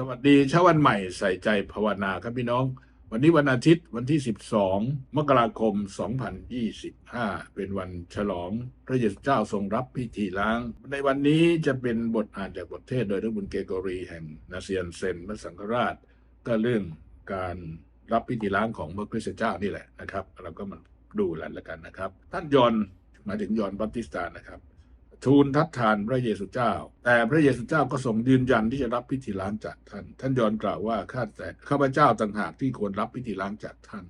สวัสดีเช้าวันใหม่ใส่ใจภาวนาครับพี่น้อง วันนี้วันอาทิตย์วันที่ 12 มกราคม 2025 เป็นวันฉลองพระเยซูเจ้าทรงรับพิธีล้าง ในวันนี้จะเป็นบทอ่านจากบทเทศโดยท่านบุญเกโกรีแห่งนาเซียนเซนพระสังฆราช ก็เรื่องการรับพิธีล้างของพระคริสตเจ้านี่แหละนะครับ เราก็มาดูกันแล้วกันนะครับ ท่านยอนหมายถึงยอนบัพติสตานะครับ ทูลทัดทานพระเยซูเจ้า แต่พระเยซูเจ้าก็ทรงยืนยันที่จะรับพิธีล้างจากท่าน ท่านยอนกล่าวว่าข้าแต่ข้าพเจ้าต่างหากที่ควรรับพิธีล้างจากท่าน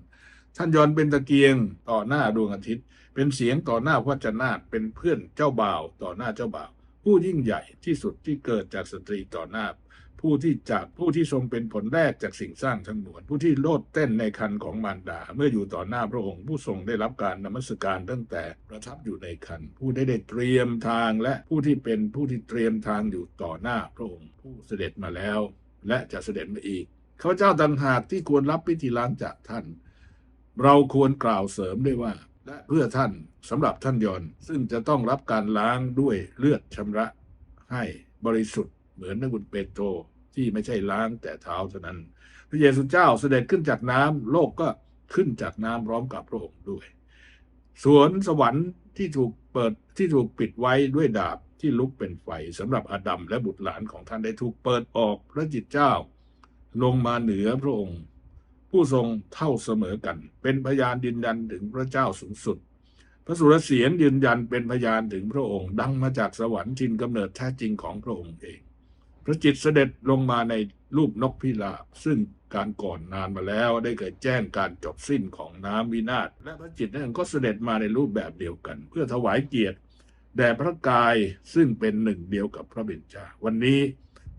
ท่านยอนเป็นตะเกียงต่อหน้าดวงอาทิตย์ เป็นเสียงต่อหน้าพระเจนาตเป็นเพื่อนเจ้าบ่าวต่อหน้าเจ้าบ่าว ผู้ยิ่งใหญ่ที่สุดที่เกิดจากสตรีต่อหน้า ผู้ที่จากผู้ที่ทรงเป็นผลแรกจากสิ่งสร้างทั้งมวลผู้ที่โลดเต้นในคันของมารดา เมื่ออยู่ต่อหน้าพระองค์ ผู้ทรงได้รับการนมัสการตั้งแต่ประทับอยู่ในคัน ผู้ได้ได้เตรียมทางและผู้ที่เป็นผู้ที่เตรียมทางอยู่ต่อหน้าพระองค์ ผู้เสด็จมาแล้ว และจะเสด็จมาอีกข้าเจ้าต่างหากที่ควรรับพิธีล้างจากท่าน เราควรกล่าวเสริมด้วยว่า และเพื่อท่านสำหรับท่านยอนซึ่งจะต้องรับการล้างด้วยเลือดชำระให้บริสุทธิ์ เหมือนนักบุญเปโตรที่ไม่ใช่ล้างแต่เท้าเท่านั้น พระเยซูเจ้าเสด็จขึ้นจากน้ำโลกก็ขึ้นจากน้ำพร้อมกับพระองค์ด้วย สวนสวรรค์ที่ถูกเปิดที่ถูกปิดไว้ด้วยดาบที่ลุกเป็นไฟสำหรับอาดัมและบุตรหลานของท่านได้ถูกเปิดออกพระจิตเจ้า ลงมาเหนือพระองค์ ผู้ทรงเท่าเสมอกัน เป็นพยานยืนยันถึงพระเจ้าสูงสุด พระสุรเสียงยืนยันเป็นพยานถึงพระองค์ ดังมาจากสวรรค์ทินกำเนิดแท้จริงของพระองค์เอง พระจิตเสด็จลงมาในรูปนกพิราบซึ่งการก่อนนานมาแล้วได้เกิดแจ้งการจบสิ้นของน้ำวินาศและพระจิตนั้นก็เสด็จมาในรูปแบบเดียวกัน เพื่อถวายเกียรติแด่พระกายซึ่งเป็นหนึ่งเดียวกับพระเบญจาวันนี้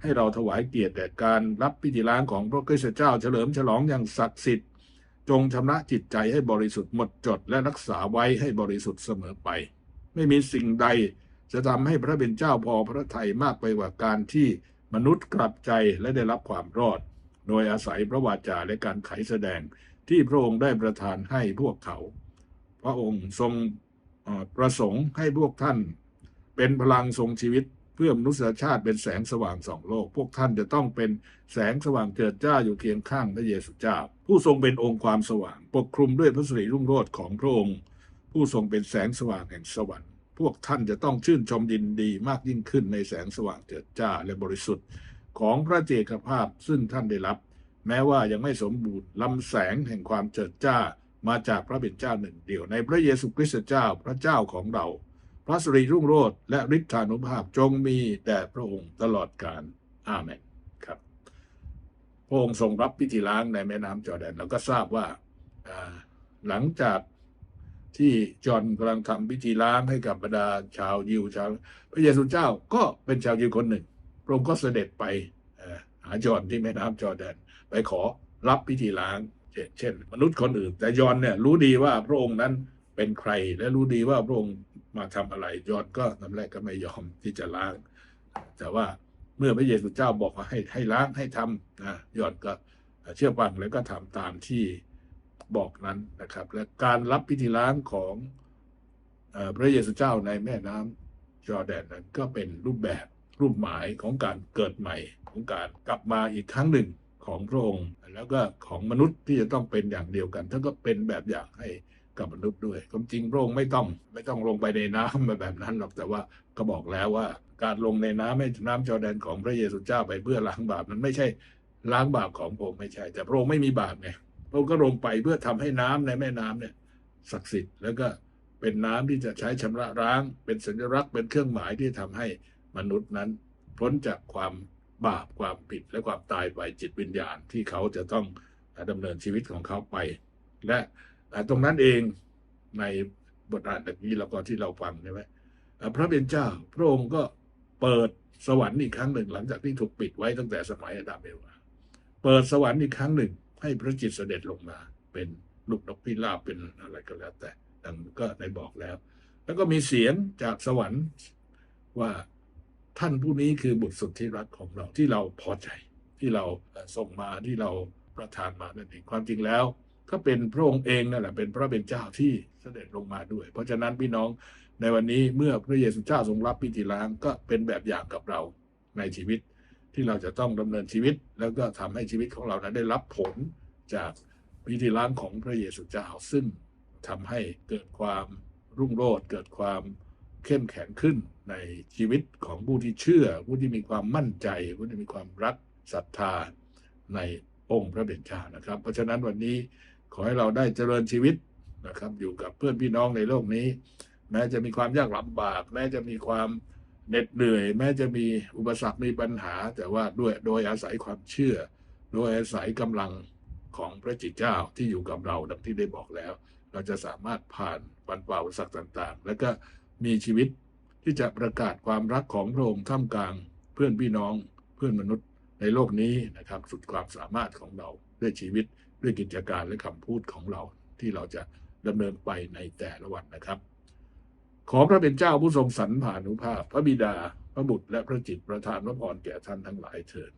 ให้เราถวายเกียรติแด่การรับพิธีล้างของพระคริสตเจ้าเฉลิมฉลองอย่างศักดิ์สิทธิ์ จงชำระจิตใจให้บริสุทธิ์หมดจดและรักษาไว้ให้บริสุทธิ์เสมอไป ไม่มีสิ่งใดจะทำให้พระเป็นเจ้าพอพระทัยมากไปกว่าการที่ มนุษย์กลับใจและได้รับความรอด โดยอาศัยพระวาจาและการไขแสดงที่พระองค์ได้ประทานให้พวกเขา พระองค์ทรงประสงค์ให้พวกท่าน เป็นพลังทรงชีวิตเพื่อมนุษยชาติเป็นแสงสว่างสองโลก พวกท่านจะต้องเป็นแสงสว่างเจิดจ้าอยู่เคียงข้างพระเยซูเจ้า ผู้ทรงเป็นองค์ความสว่าง ปกคลุมด้วยพระสิริรุ่งโรจน์ของพระองค์ ผู้ทรงเป็นแสงสว่างแห่งสวรรค์ พวกท่านจะต้องชื่นชมยินดีมากยิ่งขึ้นในแสงสว่างเจิดจ้าและบริสุทธิ์ ของพระเจกภาพซึ่งท่านได้รับ แม้ว่ายังไม่สมบูรณ์ลำแสงแห่งความเจิดจ้ามาจากพระเป็นเจ้าหนึ่งเดียว ในพระเยซูคริสต์เจ้าพระเจ้าของเรา พระสิริรุ่งโรจน์และฤทธานุภาพจงมีแด่พระองค์ตลอดกาลอาเมนครับพระองค์ทรงรับพิธีล้างในแม่น้ำจอแดนเราก็ทราบว่าหลังจาก ที่จอห์นกำลังทำพิธีล้างให้กับบรรดาชาวยิวชาว พระเยซูเจ้าก็เป็นชาวยิวคนหนึ่ง พระองค์ก็เสด็จไปหาจอห์นที่แม่น้ำจอร์แดน ไปขอรับพิธีล้างเช่นเช่นมนุษย์คนอื่น แต่ยอนเนี่ยรู้ดีว่าพระองค์นั้นเป็นใครและรู้ดีว่าพระองค์มาทำอะไรยอนก็ทำแรกก็ไม่ยอมที่จะล้าง แต่ว่าเมื่อพระเยซูเจ้าบอกว่าให้ให้ล้างให้ทำนะยอนก็เชื่อฟังแล้วก็ทำตามที่ บอกนั้นนะครับ และการรับพิธีล้างของอพระเยซูเจ้าในแม่น้ำจอร์แดนนั้นก็เป็นรูปแบบรูปหมายของการเกิดใหม่ ของการกลับมาอีกครั้งหนึ่งของพระองค์ แล้วก็ของมนุษย์ที่จะต้องเป็นอย่างเดียวกันท่านก็เป็นแบบอย่างให้กับมนุษย์ด้วยความจริงพระองค์ไม่ต้องไม่ต้องลงไปในน้ำแบบนั้นหรอกแต่ว่าก็บอกแล้วว่า การลงในน้ำให้น้ำจอร์แดนของพระเยซูเจ้าไปเพื่อล้างบาปนั้นไม่ใช่ล้างบาปของพระองค์ไม่ใช่ แต่พระองค์ไม่มีบาปไง พระองค์ก็ลงไปเพื่อทำให้น้ำในแม่น้ำเนี่ยศักดิ์สิทธิ์แล้วก็เป็นน้ำที่จะใช้ชำระล้าง เป็นสัญลักษณ์เป็นเครื่องหมายที่ทำให้มนุษย์นั้นพ้นจากความบาปความผิดและความตายไปจิตวิญญาณที่เขาจะต้องดำเนินชีวิตของเขาไป และตรงนั้นเองในบทอ่านตะกี้เราก็ที่เราฟังใช่ไหมพระเป็นเจ้าพระองค์ก็เปิดสวรรค์อีกครั้งหนึ่ง หลังจากที่ถูกปิดไว้ตั้งแต่สมัยอาดามเอวาเปิดสวรรค์อีกครั้งหนึ่ง ให้พระจิตเสด็จลงมา เป็นลูกนกพิราบเป็นอะไรก็แล้ว แต่ดังก็ได้บอกแล้ว แล้วก็มีเสียงจากสวรรค์ว่าท่านผู้นี้คือบุตรสุดที่รักของเราที่เราพอใจ ที่เราส่งมาที่เราประทานมานั่นเองความจริงแล้วก็เป็นพระองค์เองนั่นแหละเป็นพระเป็นเจ้าที่เสด็จลงมาด้วย เพราะฉะนั้นพี่น้องในวันนี้เมื่อพระเยซูเจ้าทรงรับพิธีล้างก็เป็นแบบอย่างกับเราในชีวิต ที่เราจะต้องดำเนินชีวิต แล้วก็ทำให้ชีวิตของเรานั้นได้รับผลจากพิธีล้างของพระเยซูเจ้าซึ่งทำให้เกิดความรุ่งโรจน์เกิดความเข้มแข็งขึ้นในชีวิตของผู้ที่เชื่อ ผู้ที่มีความมั่นใจ ผู้ที่มีความรักศรัทธาในองค์พระเดชเจ้านะครับ เพราะฉะนั้นวันนี้ขอให้เราได้เจริญชีวิตนะครับ อยู่กับเพื่อนพี่น้องในโลกนี้ แม้จะมีความยากลำบาก แม้จะมีความ เหน็ดเหนื่อยแม้จะมีอุปสรรคมีปัญหา แต่ว่าด้วยโดยอาศัยความเชื่อ โดยอาศัยกำลังของพระจิตเจ้าที่อยู่กับเราดังที่ได้บอกแล้ว เราจะสามารถผ่านวันเป่าอุปสรรคต่างๆ แล้วก็มีชีวิตที่จะประกาศความรักของพระองค์ท่ามกลาง เพื่อนพี่น้องเพื่อนมนุษย์ในโลกนี้นะครับ สุดความสามารถของเราด้วยชีวิตด้วยกิจการและคำพูดของเราที่เราจะดำเนินไปในแต่ละวันนะครับ ขอพระเป็นเจ้าผู้ทรงสรรผานุภาพ พระบิดา พระบุตรและพระจิตประทานพระพรแก่ท่านทั้งหลายเถิด